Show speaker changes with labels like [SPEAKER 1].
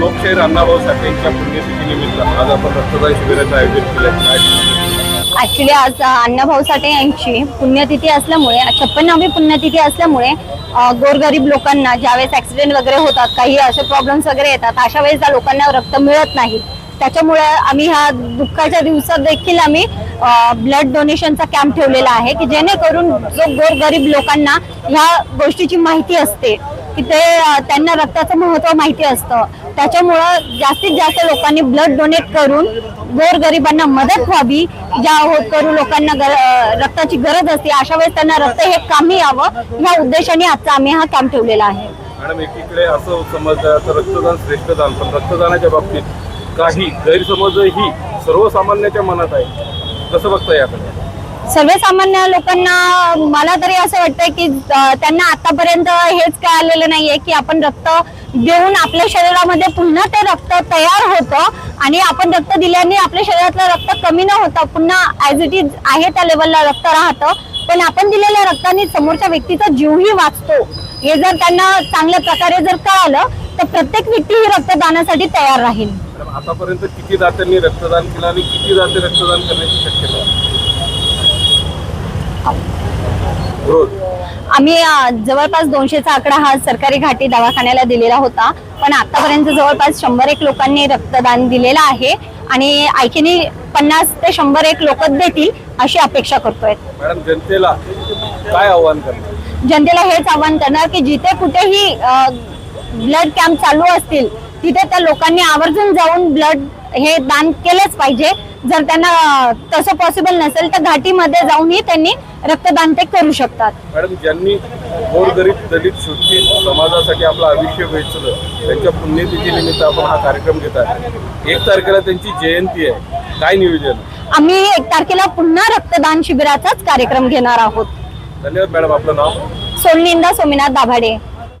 [SPEAKER 1] लोकशाहीर अण्णाभाऊ साठे यांच्या पुण्यतिथी निमित्त आज आपण रक्तदान शिबिराचं आयोजन केलं.
[SPEAKER 2] ऍक्च्युली आज अण्णाभाऊ साठे यांची पुण्यतिथी असल्यामुळे छप्पन्नावी पुण्यतिथी असल्यामुळे गोरगरीब लोकांना ज्यावेळेस ऍक्सिडेंट वगैरे होतात काही असे प्रॉब्लेम्स वगैरे येतात अशा वेळेस त्या लोकांना रक्त मिळत नाही. त्याच्यामुळे आम्ही ह्या दुःखाच्या दिवसात देखील आम्ही ब्लड डोनेशनचा कॅम्प ठेवलेला आहे की जेणेकरून जो गोरगरीब लोकांना ह्या गोष्टीची माहिती असते की ते त्यांना रक्ताचं महत्त्व माहिती असतं. त्याच्यामुळं जास्तीत जास्त लोकांनी ब्लड डोनेट करून गोरगरिबांना मदत व्हावी ज्या होतकरू लोकांना गर- रक्ताची गरज असते अशा वेळेस त्यांना रक्त हे कामी यावं ह्या उद्देशाने आजचा आम्ही हा काम ठेवलेला आहे.
[SPEAKER 1] मॅडम एकीकडे असं समजलं रक्तदान श्रेष्ठ दान पण रक्तदानाच्या बाबतीत काही गैरसमजही सर्वसामान्याच्या मनात आहे. कसं बघता याकडे?
[SPEAKER 2] सर्वसामान्य लोकांना मला तरी असं वाटतंय की त्यांना आतापर्यंत हेच काय आलेलं नाहीये की आपण रक्त देऊन आपल्या शरीरामध्ये पुन्हा ते रक्त तयार होतं आणि आपण रक्त दिल्याने आपल्या शरीरातलं रक्त कमी न होतं पुन्हा ऍज इट इज आहे त्या लेवलला रक्त राहतं. पण आपण दिलेल्या रक्ताने समोरच्या व्यक्तीचा जीवही वाचतो. हे जर त्यांना चांगल्या प्रकारे जर कळालं तर प्रत्येक व्यक्ती ही रक्तदानासाठी तयार राहील.
[SPEAKER 1] आतापर्यंत किती दात्यांनी रक्तदान केलं आणि किती दाते रक्तदान करण्याची शक्यता
[SPEAKER 2] आम्ही जवळपास दोनशेचा आकडा हा सरकारी घाटी दवाखान्याला दिलेला होता. पण आतापर्यंत जवळपास शंभर एक लोकांनी रक्तदान दिलेलं आहे आणि आणखीन पन्नास ते शंभर एक लोक देतील अशी अपेक्षा करतोय.
[SPEAKER 1] मॅडम जनतेला काय आव्हान करणार?
[SPEAKER 2] जनतेला हेच आवाहन करणार की जिथे कुठेही ब्लड कॅम्प चालू असतील तिथे त्या लोकांनी आवर्जून जाऊन ब्लड हे दान केलंच पाहिजे. जर त्यांना तसं पॉसिबल नसेल तर घाटीमध्ये जाऊनही त्यांनी रक्तदान ते करू शकतात.
[SPEAKER 1] मॅडम ज्यांनी गोरगरीब दलित शोषित समाजासाठी आपलं आयुष्य वेचलं त्यांच्या पुण्यतिथी निमित्त आपण हा कार्यक्रम घेत आहे. एक तारखेला त्यांची जयंती आहे. काय नियोजन?
[SPEAKER 2] आम्ही एक तारखेला पुन्हा रक्तदान शिबिराचाच कार्यक्रम घेणार आहोत.
[SPEAKER 1] धन्यवाद मॅडम आपलं नाव?
[SPEAKER 2] सोलनिंदा सोमीनाथ दाभाडे.